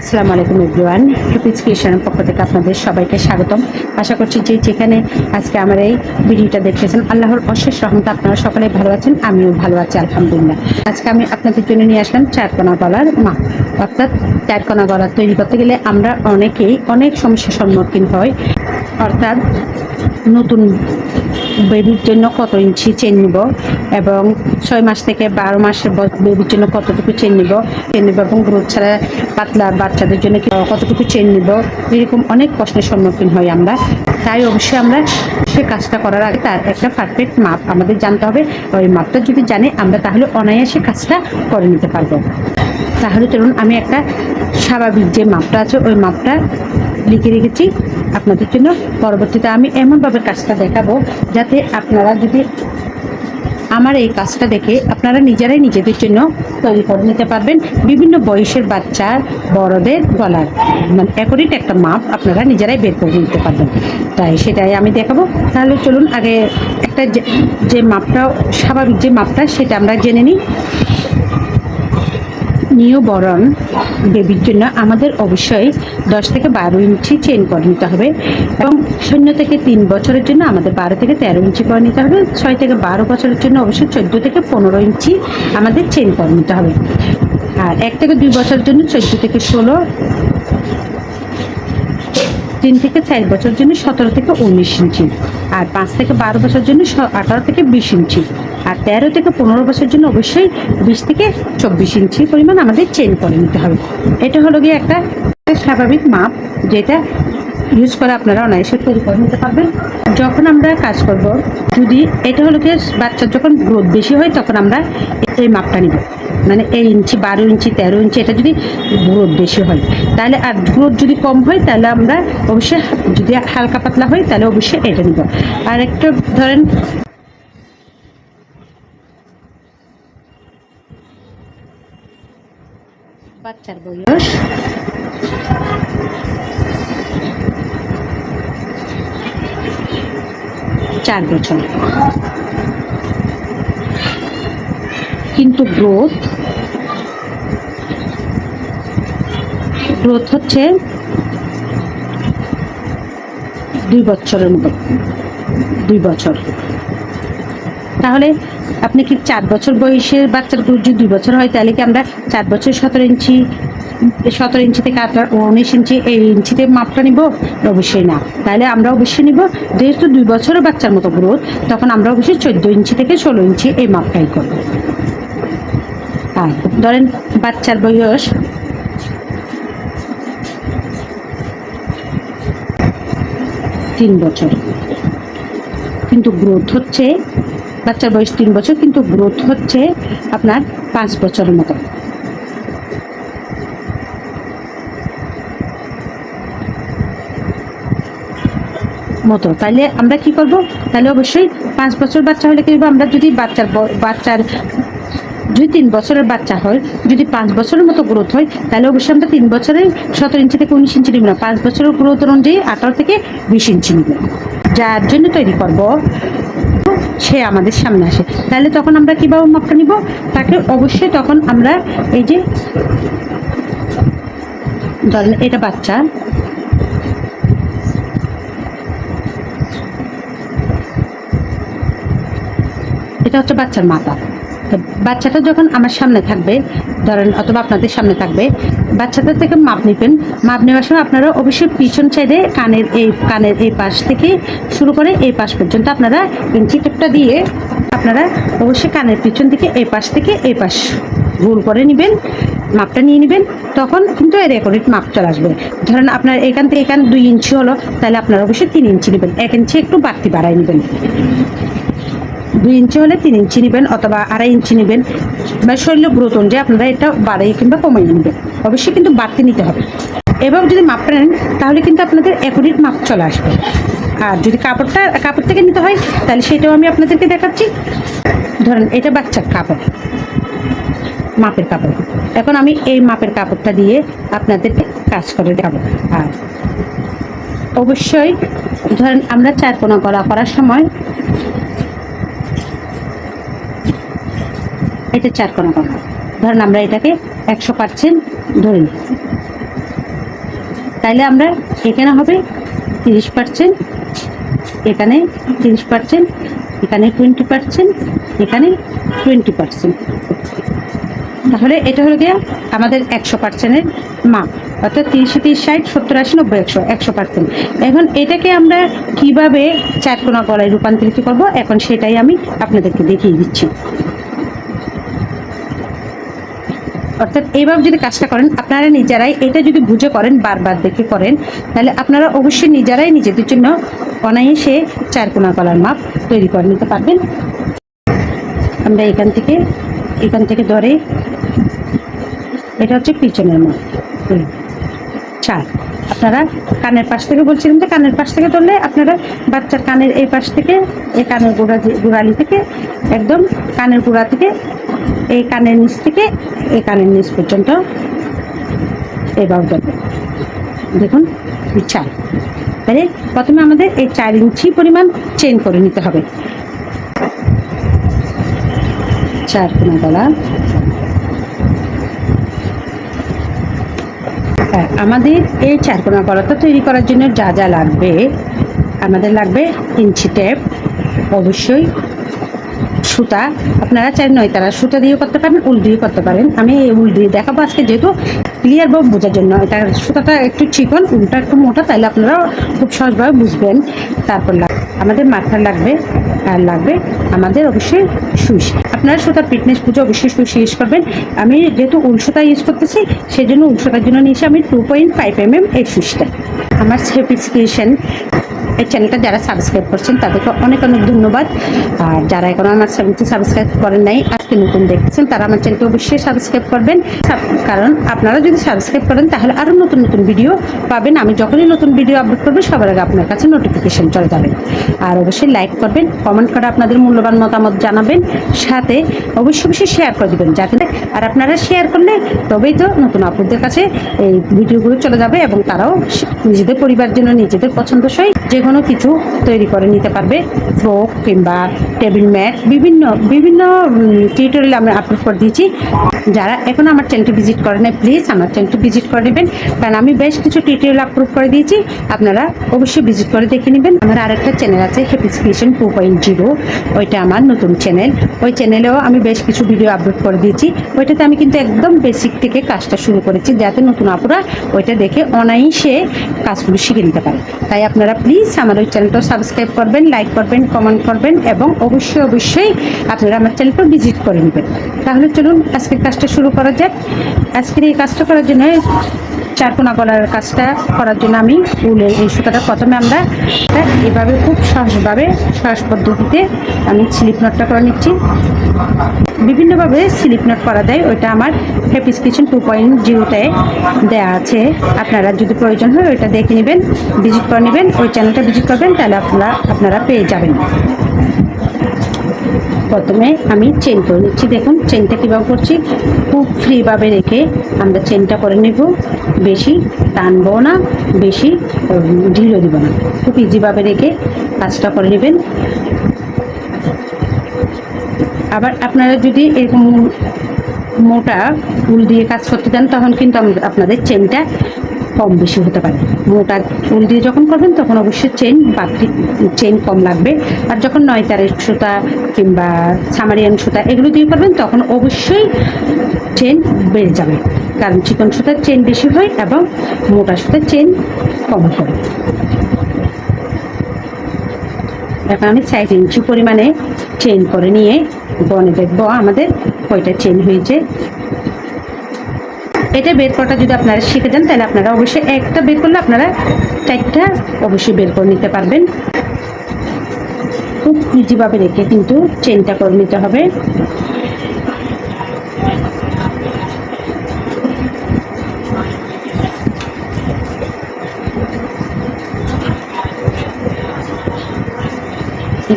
আসসালামু আলাইকুম, everyone. Rupees ক্রিয়েশনের পক্ষ থেকে আপনাদের সবাইকে স্বাগতম। আশা করছি যে যেখানে আজকে আমার এই ভিডিওটা দেখতেছেন, আল্লাহর অশেষ রহমতে আপনারা সকলে ভালো আছেন, আমিও ভালো আছি, আলহামদুলিল্লাহ। আজকে আমি আপনাদের জন্য নিয়ে আসলাম চারকোনা গলার মা অর্থাৎ চারকোনা গলা তৈরি করতে গেলে আমরা অনেকেই অনেক সমস্যার সম্মুখীন হই। অর্থাৎ নতুন বেবির জন্য কত ইঞ্চি চেন নিব এবং ছয় মাস থেকে বারো মাসের বেবির জন্য কতটুকু চেন নিব? চেন নিব এবং গ্রোথ ছাড়া পাতলা বাচ্চাদের জন্য কতটুকু চেন নিব? এরকম অনেক প্রশ্নের সম্মুখীন হই আমরা। তাই অবশ্যই আমরা সে কাজটা করার আগে তার একটা পারফেক্ট মাপ আমাদের জানতে হবে। ওই মাপটা যদি জানে, আমরা তাহলে অনায়াসে কাজটা করে নিতে পারব। তাহলে চলুন আমি একটা স্বাভাবিক যে মাপটা আছে, ওই মাপটা লিখে রেখেছি আপনাদের জন্য। পরবর্তীতে আমি এমনভাবে কাজটা দেখাবো যাতে আপনারা যদি আমার এই কাজটা দেখে আপনারা নিজেরাই নিজেদের জন্য তৈরি করে নিতে পারবেন। বিভিন্ন বয়সের বাচ্চার, বড়দের গলার মানে অ্যাকোরেট একটা মাপ আপনারা নিজেরাই বের করে নিতে পারবেন। তাই সেটাই আমি দেখাবো। তাহলে চলুন আগে একটা যে- যে মাপটা, স্বাভাবিক যে মাপটা, সেটা আমরা জেনে নিই। নিউ বরণ বেবির জন্য আমাদের অবশ্যই দশ থেকে বারো ইঞ্চি চেন করে নিতে হবে এবং শূন্য থেকে তিন বছরের জন্য আমাদের বারো থেকে তেরো ইঞ্চি করে নিতে হবে। ছয় থেকে বারো বছরের জন্য অবশ্যই চোদ্দ থেকে পনেরো ইঞ্চি আমাদের চেন করে নিতে হবে। আর এক থেকে দুই বছরের জন্য চোদ্দ থেকে ষোলো, তিন থেকে চার বছরের জন্য সতেরো থেকে উনিশ ইঞ্চি, আর পাঁচ থেকে বারো বছরের জন্য আঠারো থেকে বিশ ইঞ্চি। আর তেরো থেকে পনেরো বছরের জন্য অবশ্যই বিশ থেকে চব্বিশ ইঞ্চি পরিমাণ আমাদের চেন করে নিতে হবে। এটা হলো গিয়ে একটা স্বাভাবিক মাপ, যেটা ইউজ করে আপনারা অনায়াসে তৈরি করে নিতে পারবেন। যখন আমরা কাজ করব, যদি এটা হলো গিয়ে বাচ্চার যখন গ্রোথ বেশি হয়, তখন আমরা এই মাপটা নিব। মানে এই ইঞ্চি, বারো ইঞ্চি, তেরো ইঞ্চি, এটা যদি গ্রোথ বেশি হয়, তাহলে আর গ্রোথ যদি কম হয়, তাহলে আমরা অবশ্যই যদি হালকা পাতলা হয়, তাহলে অবশ্যই এটা নিব। আর একটা ধরেন বাচ্চার বয়স? চার বছর। কিন্তু গ্রোথ? গ্রোথ হচ্ছে দুই বছরের মতো দুই বছর। তাহলে আপনি কি চার বছর বয়সের বাচ্চার যদি দুই বছর হয়, তাহলে কি আমরা চার বছর সতেরো ইঞ্চি সতেরো ইঞ্চি থেকে আঠারো উনিশ ইঞ্চি, এই ইঞ্চিতে মাপটা নিব? অবশ্যই না। তাহলে আমরা অবশ্যই নিব, যেহেতু দুই বছরের বাচ্চার মতো গ্রোথ, তখন আমরা অবশ্যই চোদ্দ ইঞ্চি থেকে ষোলো ইঞ্চি এই মাপটাই করব। আর ধরেন বাচ্চার বয়স তিন বছর। কিন্তু গ্রোথ হচ্ছে বাচ্চার বয়স তিন বছর, কিন্তু গ্রোথ হচ্ছে আপনার পাঁচ বছরের মতো। মতো। তাহলে আমরা কি করব? তাহলে অবশ্যই পাঁচ বছর বাচ্চা হলে কি আমরা যদি বাচ্চার বাচ্চার যদি তিন বছরের বাচ্চা হয়, যদি পাঁচ বছরের মতো গ্রোথ হয় তাহলে অবশ্যই আমরা তিন বছরের সতেরো ইঞ্চি থেকে উনিশ ইঞ্চি নিব না। পাঁচ বছরের গ্রোথ অনুযায়ী আঠারো থেকে বিশ ইঞ্চি নিব। যার জন্য তৈরি করব সে আমাদের সামনে আসে। তাহলে তখন আমরা কীভাবে মাপটা নিব? তাকে অবশ্যই তখন আমরা এই যে, ধরেন এটা বাচ্চা। এটা হচ্ছে বাচ্চার মাথা। তো বাচ্চাটা যখন আমার সামনে থাকবে, ধরেন অথবা আপনাদের সামনে থাকবে, বাচ্চাটা থেকে মাপ নেবেন। মাপ নেওয়ার সময় আপনারা অবশ্যই পিছন সাইডে কানের এই কানের এই পাশ থেকে শুরু করে এই পাশ পর্যন্ত আপনারা ইঞ্চি টেপটা দিয়ে আপনারা অবশ্যই কানের পিছন থেকে এই পাশ থেকে এই পাশ গোল করে নেবেন, মাপটা নিয়ে নেবেন। তখন কিন্তু রেকর্ডেড মাপ চলে আসবে। ধরেন আপনার এখান থেকে এখান দুই ইঞ্চি হলো, তাহলে আপনারা অবশ্যই তিন ইঞ্চি নেবেন। এক ইঞ্চি একটু বাড়তি বাড়াই নেবেন। দুই ইঞ্চি হলে তিন ইঞ্চি নেবেন অথবা আড়াই ইঞ্চি নেবেন বা শরীর গ্রোথ অনুযায়ী আপনারা এটা বাড়াই কিংবা কমিয়ে নেবেন। অবশ্যই কিন্তু বাড়তি নিতে হবে। এবার যদি মাপটা নেন, তাহলে কিন্তু আপনাদের অ্যাকুরেট মাপ চলে আসবে। আর যদি কাপড়টা, কাপড় থেকে নিতে হয়, তাহলে সেটাও আমি আপনাদেরকে দেখাচ্ছি। ধরেন এটা বাচ্চার কাপড়, মাপের কাপড়। এখন আমি এই মাপের কাপড়টা দিয়ে আপনাদেরকে কাজ করে দেখাবো। আর অবশ্যই ধরেন আমরা চার কোনা গলা করার সময় এটা চার কোনা করা ধরেন আমরা এটাকে একশো পার্সেন্ট ধরে। নিই তাইলে আমরা এখানে হবে তিরিশ পার্সেন্ট, এখানে তিরিশ পার্সেন্ট, এখানে টোয়েন্টি পার্সেন্ট, এখানে টোয়েন্টি পার্সেন্ট। তাহলে এটা হলো গিয়ে আমাদের একশো পার্সেন্টের মাপ। অর্থাৎ তিরিশে তিরিশ ষাট, সত্তর আশি, নব্বই, একশো একশো পার্সেন্ট। এখন এটাকে আমরা কীভাবে চার কোনা গলায় রূপান্তরিত করব? এখন সেটাই আমি আপনাদেরকে দেখিয়ে দিচ্ছি। অর্থাৎ এইভাবে যদি কাজটা করেন, আপনারা নিজেরাই এটা যদি বুঝে করেন, বারবার দেখে করেন, তাহলে আপনারা অবশ্যই নিজেরাই নিজেদের জন্য অনায়াসে চার কোনা গলার মাপ তৈরি করে নিতে পারবেন। আমরা এখান থেকে এখান থেকে ধরে, এটা হচ্ছে পিছনের মাপ। চার। আপনারা কানের পাশ থেকে বলছিলেন যে কানের পাশ থেকে ধরলে আপনারা বাচ্চার কানের এই পাশ থেকে, এই কানের গোড়া গোড়ালি থেকে, একদম কানের গোড়া থেকে, এই কানের নিচ থেকে, এই কানের নিচ পর্যন্ত এবার দেখুন, চার। তাহলে প্রথমে আমাদের এই চার ইঞ্চি পরিমাণ চেন করে নিতে হবে। চার কোনা গলা আমাদের এই চারকোনা গলাটা তৈরি করার জন্য যা যা লাগবে, আমাদের লাগবে ইঞ্চি টেপ, অবশ্যই সুতা। আপনারা চাই নয় তারা সুতা দিয়েও করতে পারেন, উল দিয়ে করতে পারেন। আমি এই উল দিয়ে দেখাবো আজকে যেহেতু ক্লিয়ার বা বোঝার জন্য। এটা সুতাটা একটু চিকন, উলটা একটু মোটা তাহলে আপনারা খুব সহজভাবে বুঝবেন। তারপর লাগ- আমাদের মাথার লাগবে, আর লাগবে আমাদের অবশ্যই সুইচ আপনারা সুতার ফিটনেস পুজো অবশ্যই সুশি ইউজ করবেন। আমি যেহেতু উলসুতা ইউজ করতেছি সেই জন্য উল সুতার জন্য নিয়েছি আমি two point five M M এই সুসটা আমার সেফিসিকেশন এই চ্যানেলটা যারা সাবস্ক্রাইব করছেন, তাদেরকে অনেক অনেক ধন্যবাদ। আর যারা এখন আমার সাবস্ক্রাইব করেন নাই আজকে নতুন দেখছেন তারা আমার চ্যানেলটি অবশ্যই সাবস্ক্রাইব করবেন। কারণ আপনারা যদি সাবস্ক্রাইব করেন, তাহলে আরও নতুন নতুন ভিডিও পাবেন। আমি যখনই নতুন ভিডিও আপলোড করব, সবার আগে আপনার কাছে নোটিফিকেশন চলে যাবে। আর অবশ্যই লাইক করবেন কমেন্ট করে আপনাদের মূল্যবান মতামত জানাবেন। সাথে অবশ্যই অবশ্যই শেয়ার করে দেবেন, যাতে আর আপনারা শেয়ার করলে তবেই তো নতুন আপুদের কাছে এই ভিডিওগুলো চলে যাবে এবং তারাও নিজেদের পরিবার জন্য নিজেদের পছন্দসই যে কোনো কিছু তৈরি করে নিতে পারবে। ফ্রক কিংবা টেবিল ম্যাট বিভিন্ন বিভিন্ন টিউটোরিয়াল আমি আপলোড করে দিয়েছি। যারা এখন আমার চ্যানেলটি ভিজিট করে নেয় প্লিজ আমার চ্যানেলটি ভিজিট করে নেবেন। কারণ আমি বেশ কিছু টিউটোরিয়াল আপলোড করে দিয়েছি। আপনারা অবশ্যই ভিজিট করে দেখে নেবেন। আমার আরেকটা চ্যানেল আছে হ্যাপি টু পয়েন্ট জিরো ওইটা আমার নতুন চ্যানেল ওই চ্যানেলেও আমি বেশ কিছু ভিডিও আপলোড করে দিয়েছি। ওইটাতে আমি কিন্তু একদম বেসিক থেকে কাজটা শুরু করেছি। যাতে নতুন আপুরা ওইটা দেখে অনায়াসে কাজগুলো শিখে নিতে পারে। তাই আপনারা প্লিজ আমার ওই চ্যানেলটাও সাবস্ক্রাইব করবেন লাইক করবেন কমেন্ট করবেন এবং অবশ্যই অবশ্যই আপনারা আমার চ্যানেলটা ভিজিট করে নেবেন। তাহলে চলুন আজকের কাজটা শুরু করা যাক। আজকের এই কাজটা করার জন্য চারকোনা গলার কাজটা করার জন্য আমি উলের এই সুতাটা প্রথমে আমরা এভাবে খুব সহজভাবে সহজ পদ্ধতিতে আমি স্লিপ নটটা করে নিচ্ছি। বিভিন্নভাবে স্লিপ নট করা দেয় ওইটা আমার হ্যাপিস কিচেন টু পয়েন্ট জিরোতে দেওয়া আছে। আপনারা যদি প্রয়োজন হয় ওইটা দেখে নেবেন ভিজিট করে নেবেন, ওই চ্যানেলটা ভিজিট করবেন, তাহলে আপনারা আপনারা পেয়ে যাবেন। প্রথমে আমি চেন করে নিচ্ছি। দেখুন চেনটা কীভাবে করছি? খুব ফ্রিভাবে রেখে আমরা চেনটা করে নেব। বেশি টানবো না, বেশি ঢিলও দিব না। খুব ইজিভাবে রেখে কাজটা করে নেবেন। আবার আপনারা যদি এরকম মোটা উল দিয়ে কাজ করতে চান, তখন কিন্তু আপনাদের চেনটা কম বেশি হতে পারে। মোটা উল দিয়ে যখন করবেন, তখন অবশ্যই চেন বাড়তি চেন কম লাগবে। আর যখন নয় তারের সুতা কিংবা সামারিয়ান সুতা এগুলো দিয়ে করবেন, তখন অবশ্যই চেন বেড়ে যাবে। কারণ চিকন সুতার চেন বেশি হয় এবং মোটা সুতার চেন কম হয়। এখন আমি সাইড ইঞ্চি পরিমাণে চেন করে নিয়ে, বনে দেখব আমাদের কয়টা চেন হয়েছে। এটা বের করাটা যদি আপনারা শিখে যান, তাহলে আপনারা অবশ্যই একটা বের করলে আপনারা চারটা অবশ্যই বের করে নিতে পারবেন। খুব ইজিভাবে রেখে কিন্তু চেনটা করে নিতে হবে।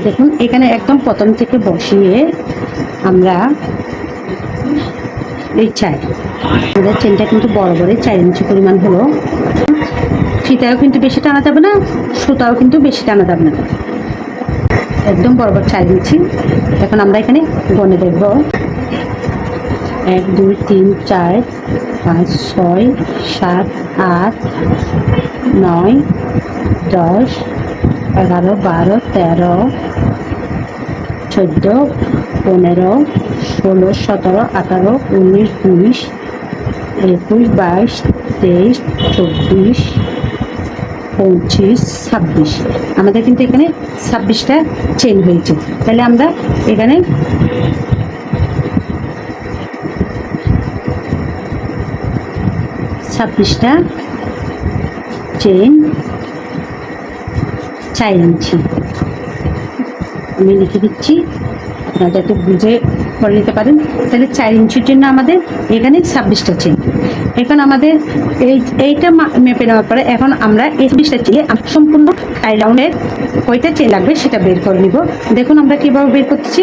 দেখুন, এখানে একদম প্রথম থেকে বসিয়ে আমরা এই চাই। আমাদের চেনটা কিন্তু বড় বড় চার ইঞ্চি পরিমাণ হলো। ফিতাও কিন্তু বেশি টানা যাবে না সুতাও কিন্তু বেশি টানা যাবে না। একদম বড় বড় চার ইঞ্চি। এখন আমরা এখানে গনে দেখব। এক, দুই, তিন, চার, পাঁচ, ছয়, সাত, আট, নয়, দশ, এগারো, বারো, তেরো, চোদ্দ, পনেরো, ষোলো, সতেরো, আঠারো, উনিশ, বিশ একুশ, বাইশ, তেইশ, চব্বিশ, পঁচিশ, ছাব্বিশ। আমাদের কিন্তু এখানে ছাব্বিশটা চেন হয়েছে। তাহলে আমরা এখানে ছাব্বিশটা চেন ইঞ্চি আমি লিখে দিচ্ছি। আপনারা যাতে বুঝে করে নিতে পারেন। তাহলে চার ইঞ্চির জন্য আমাদের এখানে ছাব্বিশটা চেন এখন আমাদের এই, এইটা মেপে নেওয়ার পরে এখন আমরা এই ছাব্বিশটা চেয়ে সম্পূর্ণ টাই রাউন্ডের কয়টা চেন লাগবে সেটা বের করে নিব। দেখুন আমরা কীভাবে বের করতেছি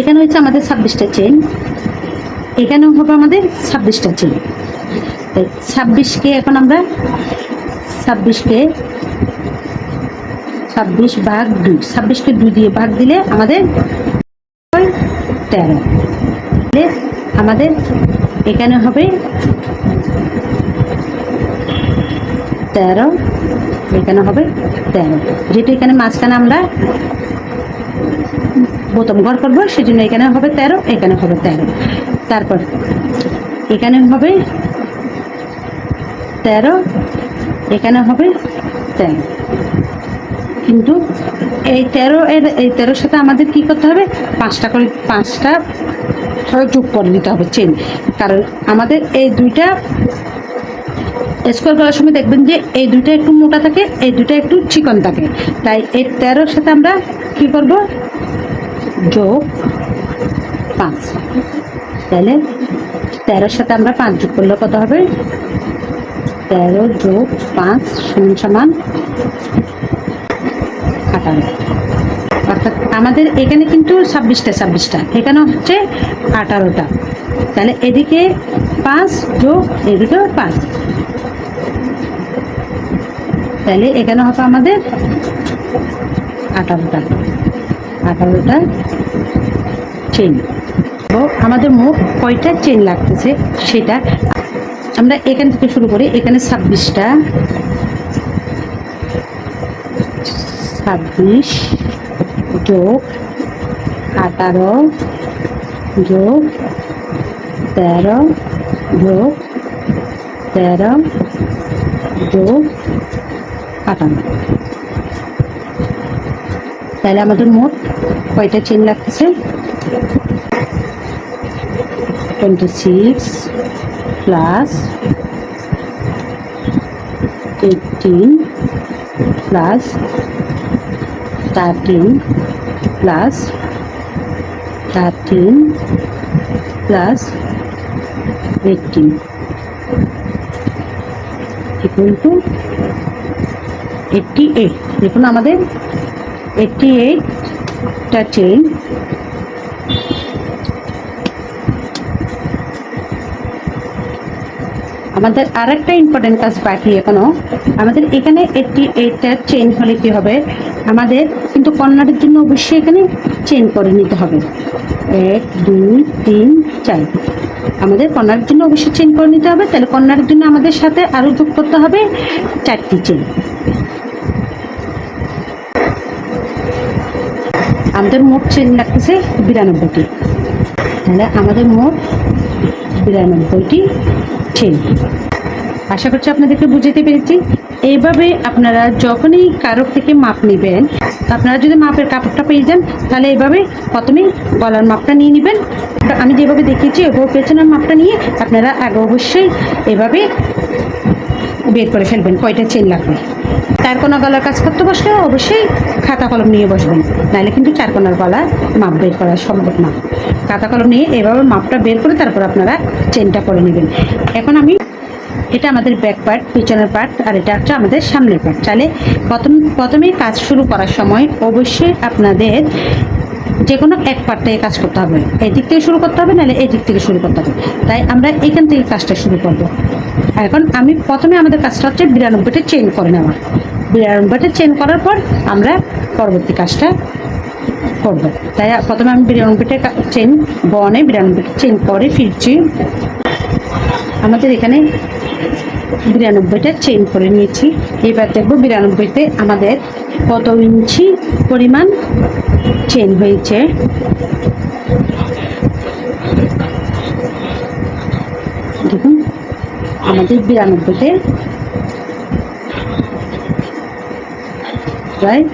এখানে হচ্ছে আমাদের ছাব্বিশটা চেন এখানেও হবে আমাদের ছাব্বিশটা চেন ছাব্বিশকে এখন আমরা ছাব্বিশকে ছাব্বিশ ভাগ দুই, ছাব্বিশকে দুই দিয়ে ভাগ দিলে আমাদের তেরো। আমাদের এখানে হবে তেরো, এখানে হবে তেরো। যেহেতু এখানে মাঝখানে আমরা বোতাম ঘর করব, সেজন্য এখানে হবে তেরো, এখানে হবে তেরো। তারপর এখানে হবে তেরো, এখানে হবে তেরো। কিন্তু এই তেরো এর, এই তেরোর সাথে আমাদের কি করতে হবে? পাঁচটা করে, পাঁচটা যোগ করে দিতে হবে চেন কারণ আমাদের এই দুইটা স্কোয়ার করার সময় দেখবেন যে এই দুইটা একটু মোটা থাকে, এই দুইটা একটু চিকন থাকে। তাই এই তেরোর সাথে আমরা কি করব? যোগ পাঁচ। তাহলে তেরোর সাথে আমরা পাঁচ যোগ করলে কত হবে? তেরো যোগ পাঁচ সমান সমান আঠারো অর্থাৎ আমাদের এখানে কিন্তু ছাব্বিশটা ছাব্বিশটা। এখানে হচ্ছে আঠারোটা। তাহলে এদিকে পাঁচ যোগ এদিকেও পাঁচ। তাহলে এখানে হবে আমাদের আঠারোটা। আঠারোটা চেন আমাদের মোট কয়টা চেন লাগতেছে সেটা আমরা এখান থেকে শুরু করি। এখানে ছাব্বিশটা ছাব্বিশ যোগ আঠারো যোগ তেরো যোগ তেরো যোগ আটান্ন। তাহলে আমাদের মোট কয়টা চেন লাগতেছে? Twenty six plus eighteen plus thirteen plus thirteen plus eighteen equal to eighty eight দেখুন আমাদের এইটটি এইটটা চেন আমাদের আর একটা ইম্পর্টেন্ট কাজ বাকি এখনও। আমাদের এখানে এইটটি এইটটা চেঞ্জ হলে কি হবে? আমাদের কিন্তু কর্নারের জন্য অবশ্যই এখানে চেন করে নিতে হবে। এক, দুই, তিন, চার। আমাদের কর্নারের জন্য অবশ্যই চেন করে নিতে হবে। তাহলে কর্নারের জন্য আমাদের সাথে আরও যোগ করতে হবে চারটি চেন আমাদের মোট চেন লাগতেছে বিরানব্বইটি। তাহলে আমাদের মোট বিরানব্বইটি চেন আশা করছি আপনাদেরকে বুঝাতে পেরেছি। এইভাবে আপনারা যখনই কারও থেকে মাপ নেবেন আপনারা যদি মাপের কাপড়টা পেয়ে যান, তাহলে এইভাবে প্রথমেই গলার মাপটা নিয়ে নেবেন। আমি যেভাবে দেখিয়েছি, ওইভাবে পেছনের মাপটা নিয়ে আপনারা আগে অবশ্যই এভাবে বের করে ফেলবেন, কয়টা চেন লাগবে। চারকোনা গলার কাজ করতে বসলে অবশ্যই খাতা কলম নিয়ে বসবেন, নাহলে কিন্তু চারকোনার গলা মাপ বের করা সম্ভব না। খাতা কলম নিয়ে এভাবে মাপটা বের করে তারপর আপনারা চেনটা করে নেবেন। এখন আমি এটা আমাদের ব্যাক পার্ট পিছনের পার্ট আর এটা হচ্ছে আমাদের সামনের পার্ট তাহলে প্রথম, প্রথমেই কাজ শুরু করার সময় অবশ্যই আপনাদের যে কোনো এক পার্ট থেকে কাজ করতে হবে। এই দিক থেকে শুরু করতে হবে, নাহলে এই দিক থেকে শুরু করতে হবে। তাই আমরা এখান থেকে কাজটা শুরু করব। এখন আমি প্রথমে আমাদের কাজটা হচ্ছে বিরানব্বইটা চেন করে নেওয়া। বিরানব্বইটা চেন করার পর আমরা পরবর্তী কাজটা করব। তাই প্রথমে আমি বিরানব্বইটা চেন বনে বিরানব্বইটা চেন করে ফিরছি। আমাদের এখানে বিরানব্বইটা চেন করে নিয়েছি। এবার দেখব বিরানব্বইতে আমাদের কত ইঞ্চি পরিমাণ চেন হয়েছে। দেখুন, আমাদের বিরানব্বইতে প্রায়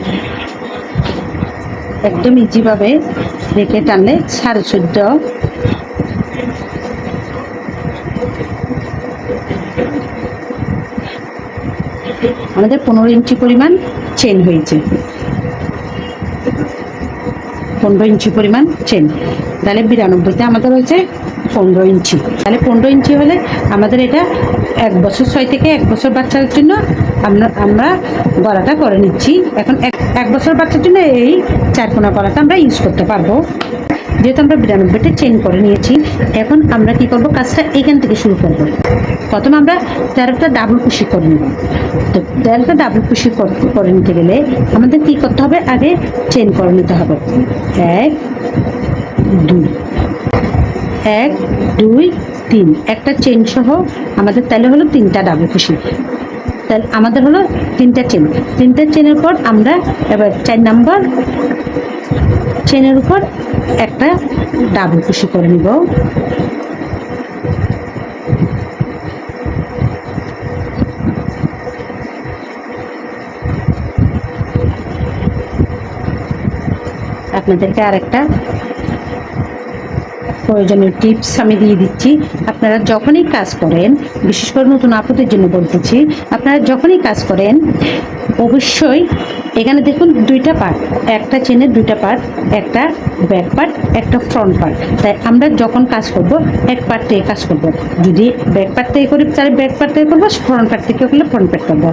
একদম ইজিভাবে রেখে টানলে সাড়ে চোদ্দ আমাদের পনেরো ইঞ্চি পরিমাণ চেন হয়েছে। পনেরো ইঞ্চি পরিমাণ চেন তাহলে বিরানব্বইতে আমাদের হয়েছে পনেরো ইঞ্চি। তাহলে পনেরো ইঞ্চি হলে আমাদের এটা এক বছর ছয় থেকে এক বছর বাচ্চার জন্য আমরা আমরা গলাটা করে নিচ্ছি। এখন এক বছর বাচ্চার জন্য এই চারকোনা গলাটা আমরা ইউজ করতে পারব। যেহেতু আমরা বিরানব্বইটা চেন করে নিয়েছি, এখন আমরা কি করব? কাজটা এখান থেকে শুরু করব। প্রথমে আমরা তেরোটা ডাবল কুশি করে নেব। তো তেরোটা ডাবল কুশি করে নিতে গেলে আমাদের কি করতে হবে? আগে চেন করে নিতে হবে। এক, দুই এক, দুই, তিন। একটা চেন সহ আমাদের তাহলে হলো তিনটা ডাবল কুশি তাহলে আমাদের হলো তিনটা চেন তিনটা চেনের পর আমরা এবার চার নাম্বার চেনের উপর একটা ডাবল কুশি করে নিব। আপনাদেরকে আর একটা প্রয়োজনীয় টিপস আমি দিয়ে দিচ্ছি। আপনারা যখনই কাজ করেন, বিশেষ করে নতুন আপুদের জন্য বলতেছি, আপনারা যখনই কাজ করেন, অবশ্যই এখানে দেখুন দুইটা পার্ট একটা চেনের দুইটা পার্ট একটা ব্যাক পার্ট একটা ফ্রন্ট পার্ট তাই আমরা যখন কাজ করব, এক পার্ট থেকে কাজ করব। যদি ব্যাক পার্ট থেকে করি, তাহলে ব্যাক পার্ট থেকে করব ফ্রন্ট পার্ট থেকে করলে ফ্রন্ট পার্ট করব।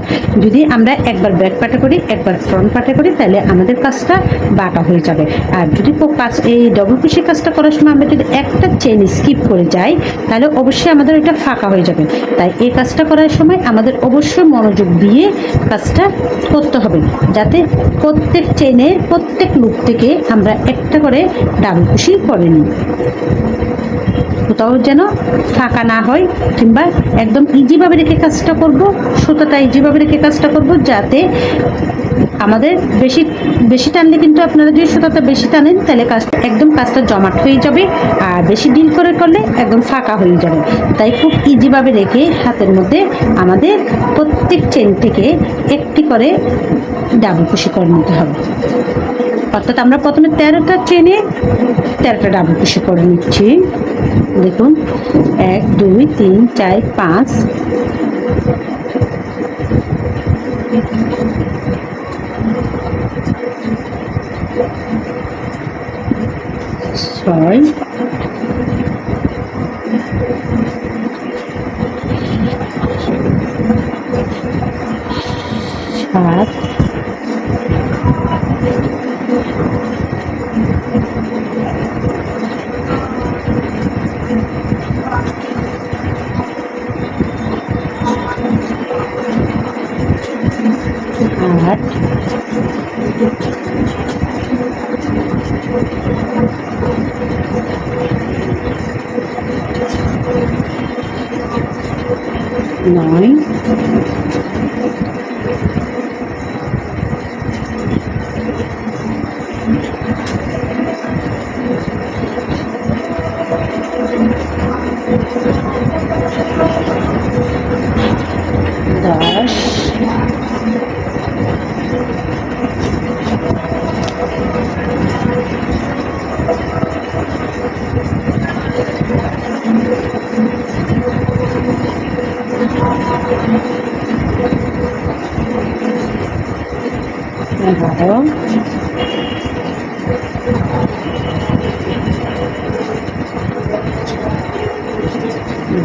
যদি আমরা একবার ব্যাক পার্টে করি, একবার ফ্রন্ট পার্টে করি, তাহলে আমাদের কাজটা বাঁকা হয়ে যাবে। আর যদি কাজ, এই ডবল কুশি কাজটা করার সময় আমরা যদি একটা চেন স্কিপ করে যাই, তাহলে অবশ্যই আমাদের এটা ফাঁকা হয়ে যাবে। তাই এই কাজটা করার সময় আমাদের অবশ্যই মনোযোগ দিয়ে কাজটা করতে হবে, যাতে প্রত্যেক চেনের প্রত্যেক লুক থেকে আমরা একটা করে ডাবল কুশি করে নিই। কোথাও যেন ফাঁকা না হয় কিংবা একদম ইজিভাবে রেখে কাজটা করব সুতোটা ইজিভাবে রেখে কাজটা করব যাতে আমাদের বেশি বেশি টানলে কিন্তু আপনারা যদি সুতোটা বেশি টানেন, তাহলে কাজটা একদম কাজটা জমাট হয়ে যাবে আর বেশি ডিল করে করলে একদম ফাঁকা হয়ে যাবে। তাই খুব ইজিভাবে রেখে হাতের মধ্যে আমাদের প্রত্যেক চেন থেকে একটি করে ডাবল কুশি করে নিতে হবে। অর্থাৎ আমরা প্রথমে তেরোটা চেনে তেরোটা ডাবল কুশি করে নিচ্ছি। দেখুন, এক, দুই, তিন, চার, পাঁচ। ছয়। সাত। আট নয়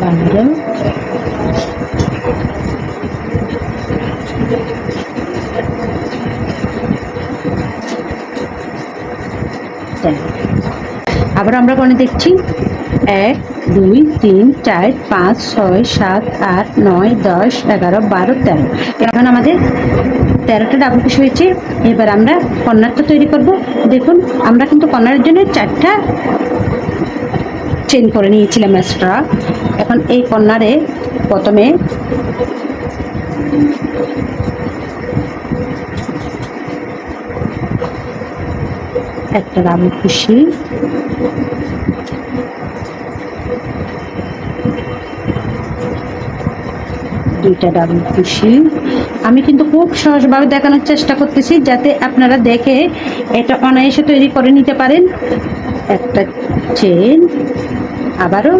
বারো আবার আমরা কনে দেখছি? এক, দুই, তিন, চার, পাঁচ, ছয়, সাত, আট, নয়, দশ, এগারো, বারো, তেরো। এখন আমাদের তেরোটা ডাবল কুশি হয়েছে। এবার আমরা কর্নারটা তৈরি করব। দেখুন, আমরা কিন্তু কর্নারের জন্য চারটা চেন করে নিয়েছিলাম এক্সট্রা এখন এই কর্নারে প্রথমে একটা ডাবল খুশি। দুইটা ডাবল খুশি। আমি কিন্তু খুব সহজভাবে দেখানোর চেষ্টা করতেছি যাতে আপনারা দেখে এটা অনায়াসে তৈরি করে নিতে পারেন। একটা চেন আবারও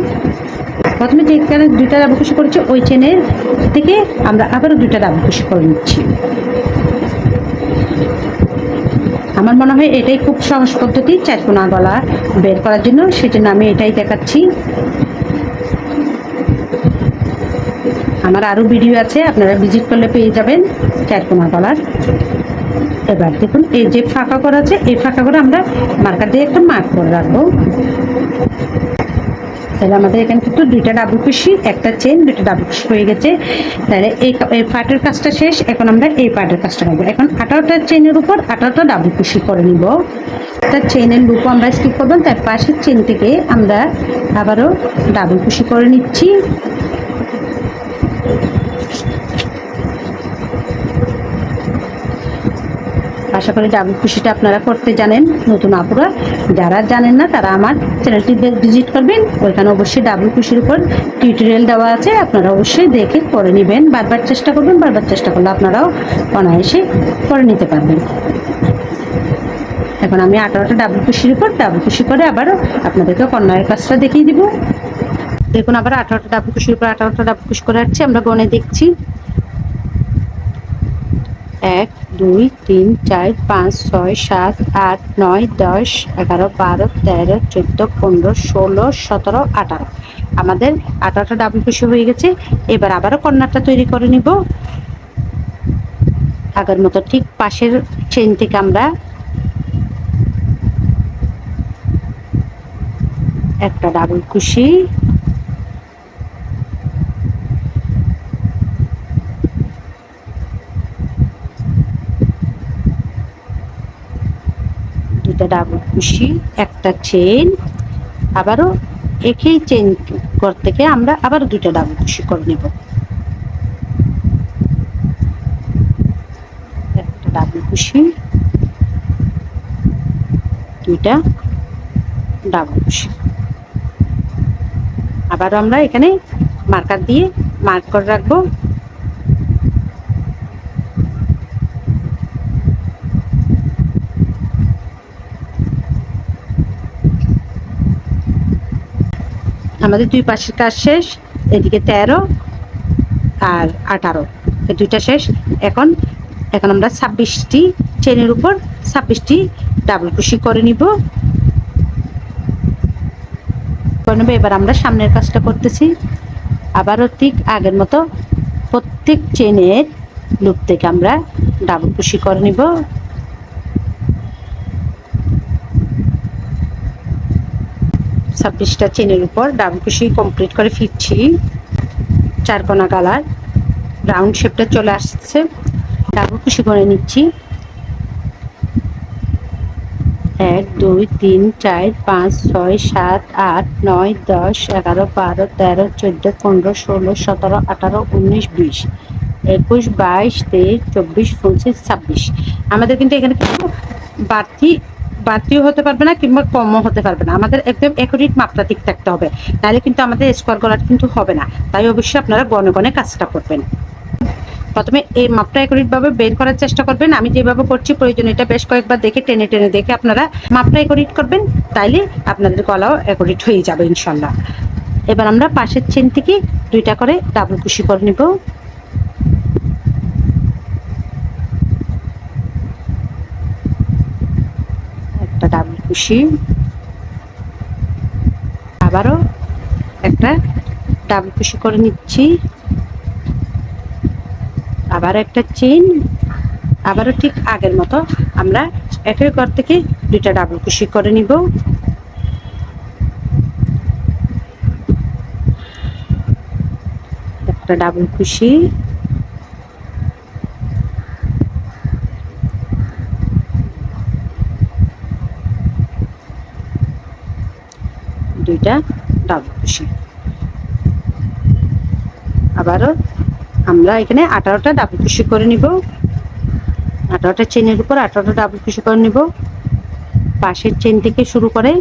প্রথমে যেখানে দুইটা ডাবল কুশি করেছি, ওই চেনের থেকে আমরা আবারও দুইটা ডাবল কুশি করে নিচ্ছি। আমার মনে হয় এটাই খুব সহজ পদ্ধতি, চারকোনা গলা বের করার জন্য, সেজন্য আমি এটাই দেখাচ্ছি। আমার আরও ভিডিও আছে, আপনারা ভিজিট করলে পেয়ে যাবেন চারকোনা গলার। এবার দেখুন, এই যে ফাঁকা করা আছে, এই ফাঁকা করে আমরা মার্কার দিয়ে একটা মার্ক করে রাখব। তাহলে আমাদের এখানে কিন্তু দুইটা ডাবল কুশি একটা চেন দুইটা ডাবল কুশি হয়ে গেছে। তাহলে এই এই কাজটা শেষ, এখন আমরা এই পার্টের কাজটা করব। এখন আঠারোটা চেনের উপর আঠারোটা ডাবল কুশি করে নিব। একটা চেনের লুপও আমরা স্কিপ করব, তার পাশের চেন থেকে আমরা আবারও ডাবল কুশি করে নিচ্ছি। আশা করি ডাবল খুশিটা আপনারা করতে জানেন, নতুন আপুরা যারা জানেন না তারা আমার চ্যানেলটি ভিজিট করবেন। ওইখানে অবশ্যই ডাবল খুশির উপর টিউটোরিয়াল দেওয়া আছে, আপনারা অবশ্যই দেখে করে নেবেন। বারবার চেষ্টা করবেন, বারবার চেষ্টা করলে আপনারাও অনায়াসে করে নিতে পারবেন। এখন আমি আঠারোটা ডাবল খুশির উপর ডাবল খুশি করে আবারও আপনাদেরকে কর্নারের কাজটা দেখিয়ে দিব। দেখুন আবার আঠারোটা ডাবল খুশির উপর আঠারোটা ডাবল খুশি করে যাচ্ছি আমরা গনে দেখছি। এক দুই, তিন, চার, পাঁচ, ছয়, সাত, আট, নয়, দশ, এগারো, বারো, তেরো, চোদ্দ, পনেরো, ষোলো, সতেরো, আঠারো। আমাদের আঠারোটা ডাবল কুশি হয়ে গেছে। এবার আবারও কর্নারটা তৈরি করে নিব। আগের মতো ঠিক পাশের চেন থেকে আমরা একটা ডাবল কুশি দুটা ডাবল কুশি একটা চেন আবারও একই চেন কর থেকে আমরা আবার দুইটা ডাবল কুশি করে নেব। একটা ডাবল কুশি দুইটা ডাবল কুশি আবারও আমরা এখানে মার্কার দিয়ে মার্ক করে রাখব। আমাদের দুই পাশের কাজ শেষ, এদিকে তেরো আর আঠারো। এই দুইটা শেষ। এখন এখন আমরা ছাব্বিশটি চেনের উপর ছাব্বিশটি ডাবল কুশি করে নিব। করে নেব। এবার আমরা সামনের কাজটা করতেছি। আবারও ঠিক আগের মতো প্রত্যেক চেনের লুপ থেকে আমরা ডাবল কুশি করে নিব। ছাব্বিশটা চেনের উপর ডাবল কুশি কমপ্লিট করে ফিরছি। চারকোনা কালার। রাউন্ড শেপটা চলে আসছে। ডাবল কুশি করে নিচ্ছি। এক, দুই, তিন, চার, পাঁচ, ছয়, সাত, আট, নয়, দশ, এগারো, বারো, তেরো, চোদ্দ, পনেরো, ষোলো, সতেরো, আঠারো, উনিশ, বিশ, একুশ, বাইশ, তেইশ, চব্বিশ, পঁচিশ, ছাব্বিশ। আমাদের কিন্তু এখানে কিন্তু বাড়তি বাড়তিও হতে পারবে না কিংবা কমও হতে পারবে না। আমাদের একদম একুরেট মাপটা ঠিক থাকতে হবে। নাহলে কিন্তু আমাদের স্কোয়ার গলাটা কিন্তু হবে না। তাই অবশ্যই আপনারা গনে গনে কাজটা করবেন। প্রথমে এই মাপটা একুরেটভাবে বের করার চেষ্টা করবেন। আমি যেভাবে করছি, প্রয়োজন এটা বেশ কয়েকবার দেখে টেনে টেনে দেখে আপনারা মাপটা একুরেট করবেন। তাইলে আপনাদের গলাও একুরেট হয়ে যাবে ইনশাল্লাহ এবার আমরা পাশের চেন থেকে দুইটা করে ডাবল কুশি করে নিব। একটা আমি খুশি। আবারও একটা ডাবল খুশি করে নিচ্ছি। আবার একটা চেন আবারও ঠিক আগের মতো আমরা একই ঘর থেকে দুইটা ডাবল খুশি করে নিব। একটা ডাবল খুশি। দুইটা ডাবল কুশি আবারও আমরা এখানে আঠারোটা ডাবল কুশি করে নিব। আঠারোটা চেনের উপর আঠারোটা ডাবল কুশি করে নিব। পাশের চেন থেকে শুরু করে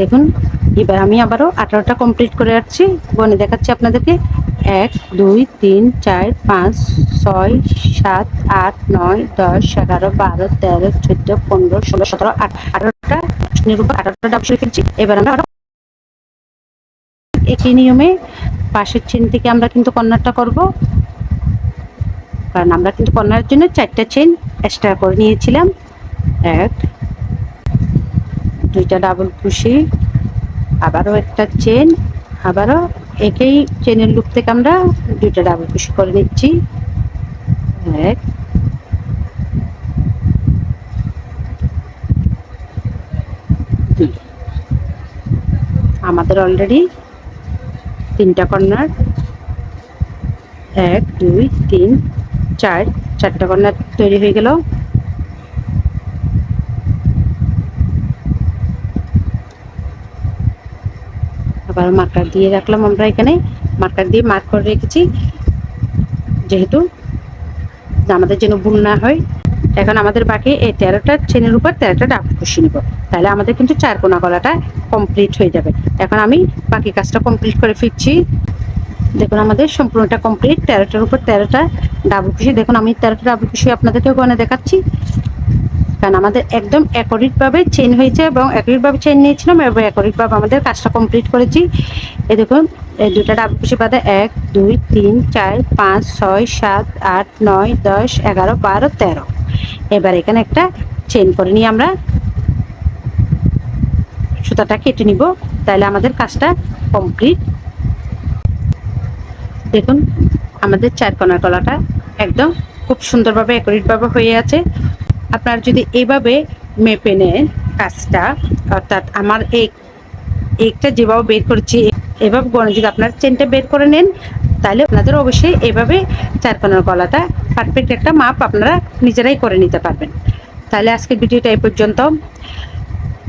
দেখুন, এবার আমি আবারও আঠারোটা কমপ্লিট করে যাচ্ছি বনে দেখাচ্ছি আপনাদেরকে। এক, দুই, তিন, চার, পাঁচ, ছয়, সাত, আট, নয়, দশ, এগারো, বারো, তেরো, চোদ্দ, পনেরো, ষোলো, সতেরো আট আঠারোটা নিরূপর আঠারোটা এবার আমরা একই নিয়মে পাশের চেন থেকে আমরা কিন্তু কর্নারটা করব। কারণ আমরা কিন্তু কর্নারের জন্য চারটা চেন এক্সট্রা করে নিয়েছিলাম। এক দুইটা ডাবল কুশি আবারও একটা চেন আবারও একই চেনের লুপ থেকে আমরা দুইটা ডাবল কুশি করে নিচ্ছি। এক। আমাদের অলরেডি তিনটা কর্নার এক, দুই, তিন, চার, চারটা কর্নার তৈরি হয়ে গেল। আবার মার্কার দিয়ে রাখলাম আমরা এখানে। মার্কার দিয়ে মার্ক করে রেখেছি। যেহেতু আমাদের যেন ভুল না হয়, এখন আমাদের বাকি এই তেরোটা চেনের উপর তেরোটা ডাব খুশি নিব। তাহলে আমাদের কিন্তু চার কোনা গলাটা কমপ্লিট হয়ে যাবে। এখন আমি বাকি কাজটা কমপ্লিট করে ফিরছি। দেখুন, আমাদের সম্পূর্ণটা কমপ্লিট তেরোটার উপর তেরোটা ডাবল খুশি দেখুন, আমি তেরোটা ডাবল খুশি আপনাদেরকে গনে দেখাচ্ছি। কারণ আমাদের একদম অ্যাকোরেটভাবে চেন হয়েছে এবং অ্যাকোরেটভাবে চেন নিয়েছিলাম এবং অ্যাকোরেটভাবে আমাদের কাজটা কমপ্লিট করেছি। এ দেখুন, এই দুটা ডাবল কুশি বাদে এক, দুই, তিন, চার, পাঁচ, ছয়, সাত, আট, নয়, দশ, এগারো, বারো, তেরো। এবার এখানে একটা চেন করে নিয়ে আমরা সুতাটা কেটে নিব, তাহলে আমাদের কাজটা কমপ্লিট দেখুন, আমাদের চার কোনার গলাটা একদম খুব সুন্দরভাবে অ্যাকোরেটভাবে হয়ে আছে। আপনার যদি এইভাবে মেপে নেন কাজটা, অর্থাৎ আমার এই একটা যেভাবে বের করছি, এভাবে গণে যদি আপনার চেনটা বের করে নেন, তাহলে আপনাদের অবশ্যই এভাবে চারকোনার গলাটা পারফেক্ট একটা মাপ আপনারা নিজেরাই করে নিতে পারবেন। তাহলে আজকের ভিডিওটা এই পর্যন্ত।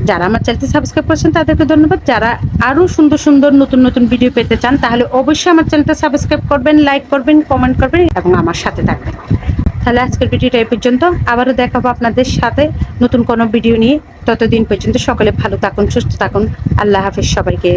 যারা আমার চ্যানেলটি সাবস্ক্রাইব করেছেন, তাদেরকে ধন্যবাদ। যারা আরও সুন্দর সুন্দর নতুন নতুন ভিডিও পেতে চান, তাহলে অবশ্যই আমার চ্যানেলটা সাবস্ক্রাইব করবেন লাইক করবেন কমেন্ট করবেন এবং আমার সাথে থাকবেন। তাহলে আজকের ভিডিওটা এই পর্যন্ত। আবারও দেখাবো আপনাদের সাথে নতুন কোনো ভিডিও নিয়ে। ততদিন পর্যন্ত সকলে ভালো থাকুন, সুস্থ থাকুন। আল্লাহ হাফিজ সবাইকে।